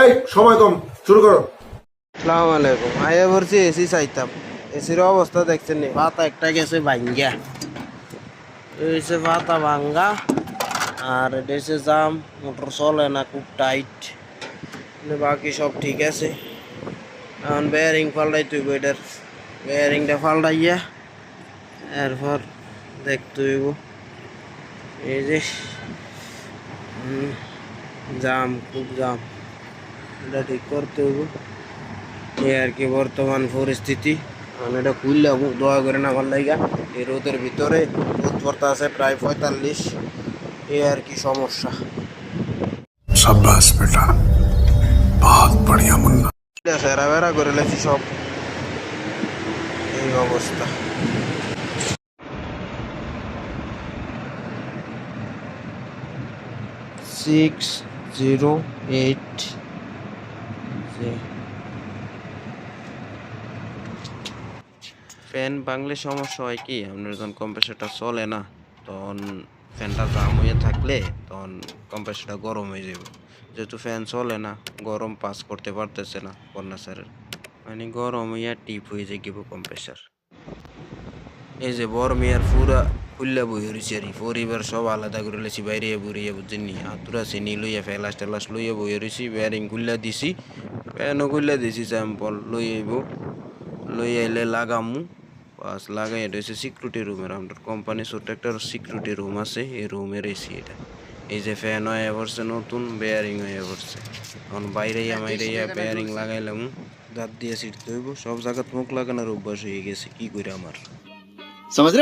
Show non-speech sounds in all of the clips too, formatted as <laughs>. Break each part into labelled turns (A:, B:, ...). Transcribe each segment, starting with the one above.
A: এই সময় কম শুরু করো।
B: সালাম আলাইকুম আয়া বলছি এসি চাইতাম। এসির অবস্থা দেখছেন নি? পাতা একটা গেছে ভাঙ্গা। এসে পাতা ভাঙ্গা আর হচ্ছে জাম মোটর চলে না খুব টাইট। বাকি সব ঠিক আছে। এখন বেয়ারিং পাল্টাই তুই এটার। বেয়ারিংটা পাল্টাইয়া এরপর দেখতে হইব। এই যে হুম, জাম খুব জাম। এটা ঠিক করতে হবে এই আর কি বর্তমান পরিস্থিতি। আমি এটা খুললে দোয়া করে না ভালো লাগা। এই রোদের ভিতরে রোদ পড়তে আছে প্রায় পঁয়তাল্লিশ। এই আর কি সমস্যা।
C: সাব্বাস বেটা। বহুত বড়িয়া
B: মুন্না। সেরা বেড়া করে লেছি সব। এই অবস্থা। সিক্স জিরো এইট ফ্যান ভাঙলে সমস্যা হয় কি? আপনার যখন কম্প্রেসারটা চলে না, তখন ফ্যানটা জাম হয়ে থাকলে তখন কম্প্রেসারটা গরম হয়ে যাবে যেহেতু ফ্যান চলে না, গরম পাস করতে পারতেছে না কন্ডেন্সারের মানে গরম হইয়া টিপ হয়ে যায় গিব কম্প্রেসার এই যে বড় মেয়ার পুরা খুললা বই হরিছি আর পরিবার সব আলাদা করে লেছি বাইরে বুড়িয়ে বুঝিনি আতুরা চিনি লইয়া ফেলাস টেলাস লইয়া বই হরিছি ব্যারিং খুললা দিছি প্যানও খুললা দিছি স্যাম্পল? লই আইব লই আইলে লাগামু। বাস লাগাই এটা হচ্ছে সিকিউরিটি রুমের আমাদের কোম্পানি ছোট্ট একটা সিকিউরিটি রুম আছে এই রুমের এসি এটা। এই যে ফ্যান হয়ে পড়ছে নতুন বেয়ারিং হয়ে পড়ছে। এখন বাইরে মাইরে বেয়ারিং লাগাইলাম। দাঁত দিয়ে সিট ধইব সব জায়গাত মুখ লাগানোর অভ্যাস হয়ে গেছে কি করে আমার?
D: সমাজ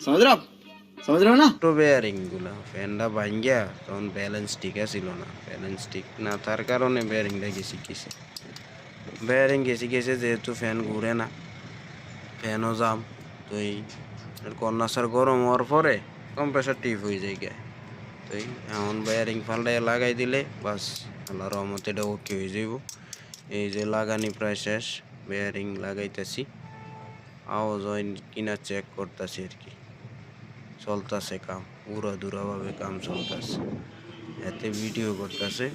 D: समझ रहे हो आप समझ रहे हो ना
B: ছোট বেয়ারিং গুলা ফ্যানটা ভাঙ্গিয়া তখন ব্যালেন্স ঠিক ছিল না ব্যালেন্স ঠিক না তার কারণে বেয়ারিংটা গেছি গেছে বেয়ারিং গেছি গেছে যেহেতু ফ্যান ঘুরে না ফ্যানও জাম তো এই কন্যাসার গরম হওয়ার পরে কম্প্রেসার টিপ হয়ে যায় গে তো এই এমন বেয়ারিং ফাল্টাই লাগাই দিলে বাস আল্লাহ রহমতে এটা ওকে হয়ে যাইব এই যে লাগানি প্রায় শেষ বেয়ারিং লাগাইতেছি আওয়াজ হয় কিনা চেক করতেছি আর কি চলতেছে কাম উড়া দুরাভাবে কাম চলতেছে। এতে ভিডিও করতেছে,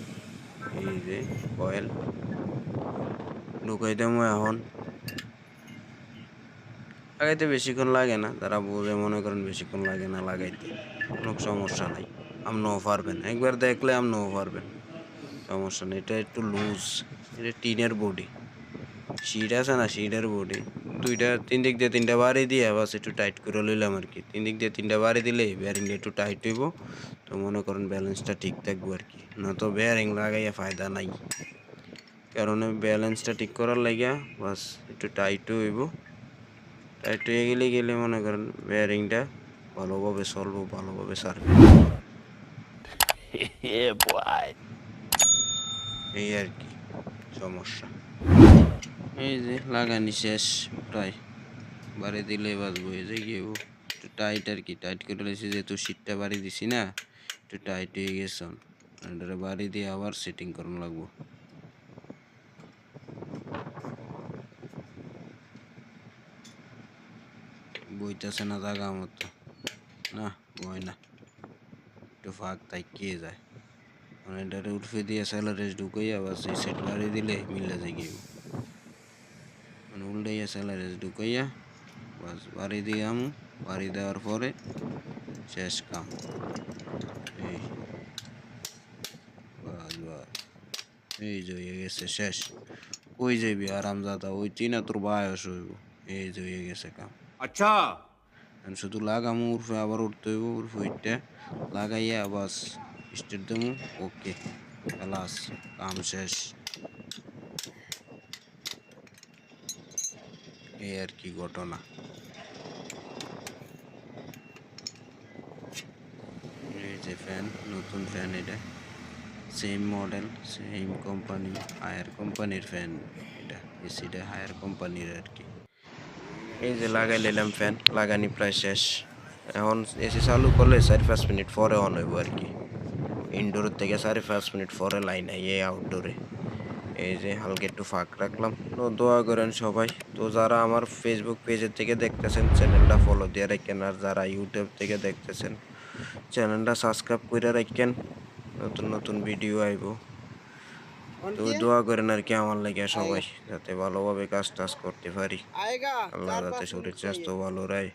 B: এই যে কয়েল ঢুকাই দেবো এখন। লাগাইতে বেশিক্ষণ লাগে না, তারা বোঝে, মনে করেন বেশিক্ষণ লাগে না লাগাইতে। কোনো সমস্যা নাই। আপনিও পারবেন, একবার দেখলে আপনিও পারবেন। সমস্যা নেই, এটা একটু লুজ এটা টিনের বডি সিট আছে না সিটের বডি দুইটা তিন দিক দিয়ে তিনটা বাড়ি দিয়ে বাস একটু টাইট করে লইলাম আর কি তিন দিক দিয়ে তিনটা বাড়ি দিলে বেয়ারিংটা একটু টাইট হইব। তো মনে করেন ব্যালেন্সটা ঠিক থাকব আর কি না তো বেয়ারিং লাগাইয়া ফায়দা নাই। কারণ ব্যালেন্সটা ঠিক করার লাগিয়া বাস একটু টাইট হইব। টাইট হয়ে গেলে গেলে মনে করেন বেয়ারিংটা ভালোভাবে চলবো ভালোভাবে সারবে। <laughs> এই আর কি সমস্যা। এই যে লাগানি শেষ। প্রায় বাড়ি দিলে বাজবো এই যে গিয়ে একটু টাইট আর কি টাইট করে লেছি যেহেতু সিটটা বাড়ি দিছি না, একটু টাইট হয়ে গেছে এটারে বাড়ি দিয়ে আবার সেটিং করানো লাগবো। বইতেছে না জাগা মতো। না বই না। একটু ফাঁক কে যায়? মানে এটারে উঠে দিয়ে স্যালারিজ ঢুকাই আবার সেই সেট বাড়ি দিলে মিলে যায় গিয়ে রুল দিয়ে স্যালারেজ ঢুকাইয়া বাস বাড়ি দিলাম বাড়ি দেওয়ার পরে শেষ কাম। এই এই যে হয়ে গেছে শেষ। ওই যে যাবি আরামজাদা ওই চিনা তোর বায়স হইব। এই যে হয়ে গেছে কাম। আচ্ছা। শুধু লাগামো উর্ফে আবার উঠতে হইব উর্ফে উঠতে লাগাইয়া বাস স্টেট দেবো ওকে ক্লাস কাম শেষ। এই আর কি ঘটনা। এই যে ফ্যান নতুন ফ্যান এটা। Same model same company Haier কোম্পানির ফ্যান এটা। এসিটা হায়ার কোম্পানির আর কি। এই যে লাগাই নিলাম ফ্যান লাগানি প্রায় শেষ। এখন এসি চালু করলে চারি পাঁচ মিনিট পরে অন হইব আর কি। ইনডোরের থেকে চারি পাঁচ মিনিট পরে লাইন এই আউটডোরে এই যে হালকা একটু ফাঁক রাখলাম। তো দোয়া করেন সবাই। তো যারা আমার ফেসবুক পেজের থেকে দেখতেছেন চ্যানেলটা ফলো দিয়ে রাখেন। আর যারা ইউটিউব থেকে দেখতেছেন চ্যানেলটা সাবস্ক্রাইব করে রাখেন। নতুন নতুন ভিডিও আইব। তো দোয়া করেন আর কি আমার লাগে সবাই যাতে ভালোভাবে কাজ টাজ করতে পারি। আল্লাহ যাতে শরীর স্বাস্থ্য ভালো রায়।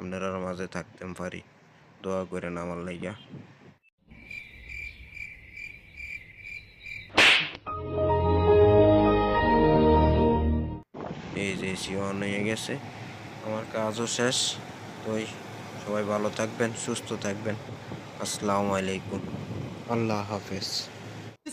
B: আপনারা মাঝে থাকতে পারি। দোয়া করেন আমার লাগে। এই যে এসি অন হয়ে গেছে। আমার কাজও শেষ। তো সবাই ভালো থাকবেন, সুস্থ থাকবেন। আসসালামু আলাইকুম। আল্লাহ হাফেজ।